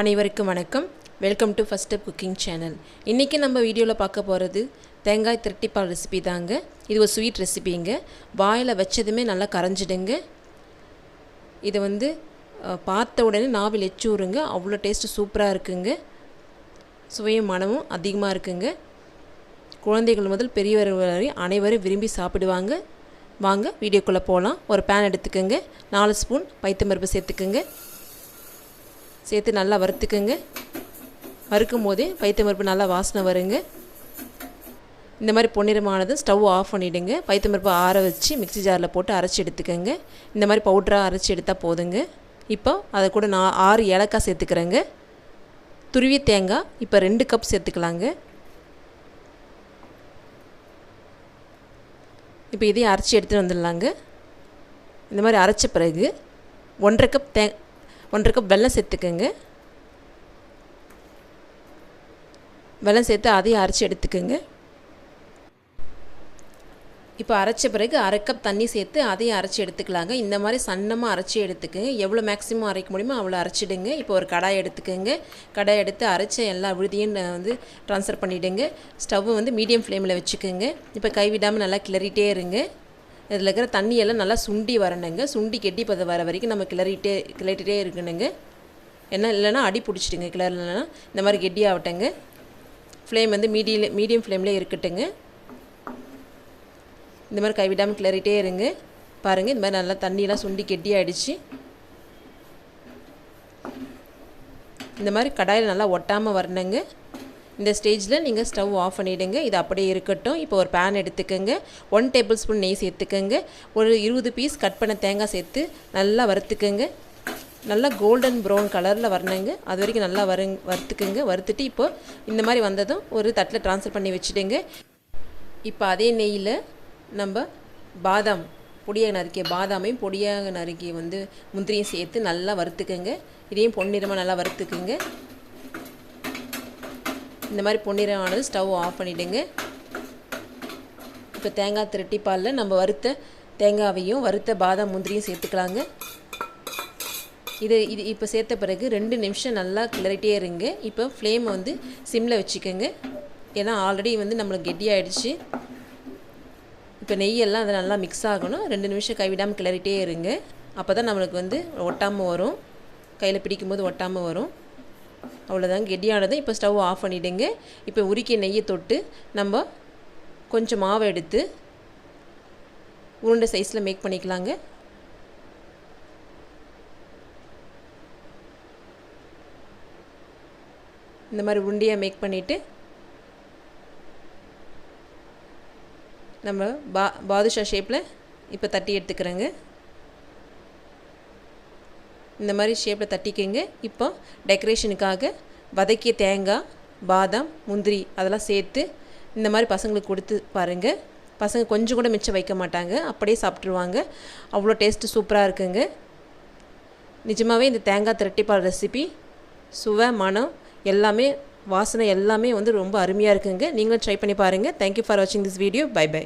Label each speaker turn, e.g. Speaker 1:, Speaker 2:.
Speaker 1: அனைவருக்கும் வணக்கம். Welcome to first step cooking channel இன்றைக்கி நம்ம வீடியோவில் பார்க்க போகிறது தேங்காய் திரட்டிப்பால் ரெசிபி தாங்க. இது ஒரு ஸ்வீட் ரெசிபிங்க வாயில் வச்சதுமே நல்லா கரைஞ்சிடுங்க. இதை வந்து பார்த்த உடனே நாவில் எச்சு விடுங்க அவ்வளோ டேஸ்ட்டு சூப்பராக இருக்குங்க. சுவையும் மனமும் அதிகமாக இருக்குங்க. குழந்தைகள் முதல் பெரியவர் வரை அனைவரும் விரும்பி சாப்பிடுவாங்க. வாங்க வீடியோக்குள்ளே போகலாம் ஒரு பேன் எடுத்துக்கோங்க. நாலு ஸ்பூன் பைத்தம்பருப்பு சேர்த்துக்குங்க. சேர்த்து நல்லா வறுத்துக்குங்க. வறுக்கும் போதே பைத்தம்பருப்பு நல்லா வாசனை வருங்க. இந்த மாதிரி பொன்னிறமானதும் ஸ்டவ் ஆஃப் பண்ணிவிடுங்க பைத்தம்பருப்பு ஆற வச்சு மிக்ஸி ஜாரில் போட்டு அரைச்சி எடுத்துக்கோங்க. இந்த மாதிரி பவுட்ராக அரைச்சி எடுத்தால் போதுங்க. இப்போ அதை கூட நான் ஆறு ஏலக்காய் சேர்த்துக்கிறேங்க. துருவிய தேங்காய் இப்போ ரெண்டு கப் சேர்த்துக்கலாங்க. இப்போ இதையும் அரைச்சி எடுத்துகிட்டு வந்துடலாங்க. இந்த மாதிரி அரைச்ச பிறகு ஒன்றரை கப் தே ஒன்றரை கப் வெல்லம் சேர்த்துக்கோங்க. வெல்லம் சேர்த்து அதையும் அரைச்சி எடுத்துக்கோங்க. இப்போ அரைச்ச பிறகு அரை கப் தண்ணி சேர்த்து அதையும் அரைச்சி எடுத்துக்கலாங்க. இந்த மாதிரி சன்னமாக அரைச்சி எடுத்துக்கோங்க. எவ்வளோ மேக்ஸிமம் அரைக்க முடியுமோ அவ்வளோ அரைச்சிடுங்க. இப்போ ஒரு கடாய் எடுத்துக்கோங்க. கடாய் எடுத்து அரைச்ச எல்லா விழுதியும் நான் வந்து ட்ரான்ஸ்ஃபர் பண்ணிவிடுங்க ஸ்டவ்வை வந்து மீடியம் ஃப்ளேமில் வச்சுக்கோங்க. இப்போ கைவிடாமல் நல்லா கிளறிட்டே இருங்க. இதில் இருக்கிற தண்ணியெல்லாம் நல்லா சுண்டி வரணுங்க. சுண்டி கெட்டி பதம் வர வரைக்கும் நம்ம கிளறிட்டே கிளறிட்டே இருக்கணுங்க. என்ன இல்லைன்னா அடி பிடிச்சிடுங்க கிளறலைன்னா. இந்த மாதிரி கெட்டி கெட்டியாகட்டங்க ஃப்ளேம் வந்து மீடியம் மீடியம் ஃப்ளேம்லேயே இருக்கட்டுங்க. இந்த மாதிரி கைவிடாமல் கிளறிட்டே இருங்க. பாருங்கள் இந்த மாதிரி நல்லா தண்ணியெலாம் சுண்டி கெட்டி ஆகிடுச்சு இந்த மாதிரி கடாயில் நல்லா ஒட்டாமல் வரணுங்க. இந்த ஸ்டேஜில் நீங்கள் ஸ்டவ் ஆஃப் பண்ணிவிடுங்க இது அப்படியே இருக்கட்டும். இப்போ ஒரு பேன் எடுத்துக்கோங்க. ஒன் டேபிள் ஸ்பூன் நெய் சேர்த்துக்கோங்க. ஒரு இருபது பீஸ் கட் பண்ண தேங்காய் சேர்த்து நல்லா வறுத்துக்கோங்க. நல்லா கோல்டன் ப்ரௌன் கலரில் வரணுங்க. அது வரைக்கும் நல்லா வரு வறுத்துக்குங்க. வறுத்துட்டு இப்போ இந்த மாதிரி வந்ததும் ஒரு தட்டில் ட்ரான்ஸ்ஃபர் பண்ணி வச்சுடுங்க. இப்போ அதே நெய்யில் நம்ம பாதாம் பொடியாக நறுக்கிய பாதாமையும் பொடியாக நறுக்கி வந்து முந்திரியும் சேர்த்து நல்லா வறுத்துக்குங்க. இதையும் பொன்னிறமாக நல்லா வறுத்துக்குங்க. இந்த மாதிரி பொன்னிறமானது ஸ்டவ் ஆஃப் பண்ணிவிடுங்க இப்போ தேங்காய் திரட்டி பாலில் நம்ம வறுத்த தேங்காவையும் வறுத்த பாதாம் முந்திரியும் சேர்த்துக்கலாங்க. இது இது இப்போ சேர்த்த பிறகு ரெண்டு நிமிஷம் நல்லா கிளறிட்டே இருங்க. இப்போ ஃப்ளேமை வந்து சிம்மில் வச்சுக்கோங்க. ஏன்னா ஆல்ரெடி வந்து நம்மளுக்கு கெட்டியாயிடுச்சு இப்போ நெய்யெல்லாம் அதை நல்லா மிக்ஸ் ஆகணும். ரெண்டு நிமிஷம் கைவிடாமல் கிளறிட்டே இருங்க. அப்போ தான் நம்மளுக்கு வந்து ஒட்டாமல் வரும். கையில் பிடிக்கும்போது ஒட்டாமல் வரும். அவ்வளோதாங்க கெட்டியானது இப்போ ஸ்டவ் ஆஃப் பண்ணிவிடுங்க இப்போ உருக்கிய நெய்யை தொட்டு நம்ம கொஞ்சம் மாவை எடுத்து உருண்டை சைஸில் மேக் பண்ணிக்கலாங்க. இந்த மாதிரி உருண்டையாக மேக் பண்ணிவிட்டு நம்ம பா பாதுஷா ஷேப்பில் இப்போ தட்டி எடுத்துக்கிறேங்க. இந்த மாதிரி ஷேப்பில் தட்டிக்கங்க. இப்போ டெக்கரேஷனுக்காக வதக்கிய தேங்காய் பாதாம் முந்திரி அதெல்லாம் சேர்த்து இந்த மாதிரி பசங்களுக்கு கொடுத்து பாருங்கள் பசங்க கொஞ்சம் கூட மிச்சம் வைக்க மாட்டாங்க. அப்படியே சாப்பிட்ருவாங்க அவ்வளோ டேஸ்ட்டு சூப்பராக இருக்குங்க. நிஜமாகவே இந்த தேங்காய் திரட்டிப்பால் ரெசிபி சுவை மனம் எல்லாமே வாசனை எல்லாமே வந்து ரொம்ப அருமையாக இருக்குங்க. நீங்களும் ட்ரை பண்ணி பாருங்கள் தேங்க்யூ ஃபார் வாட்சிங் திஸ் வீடியோ பை பை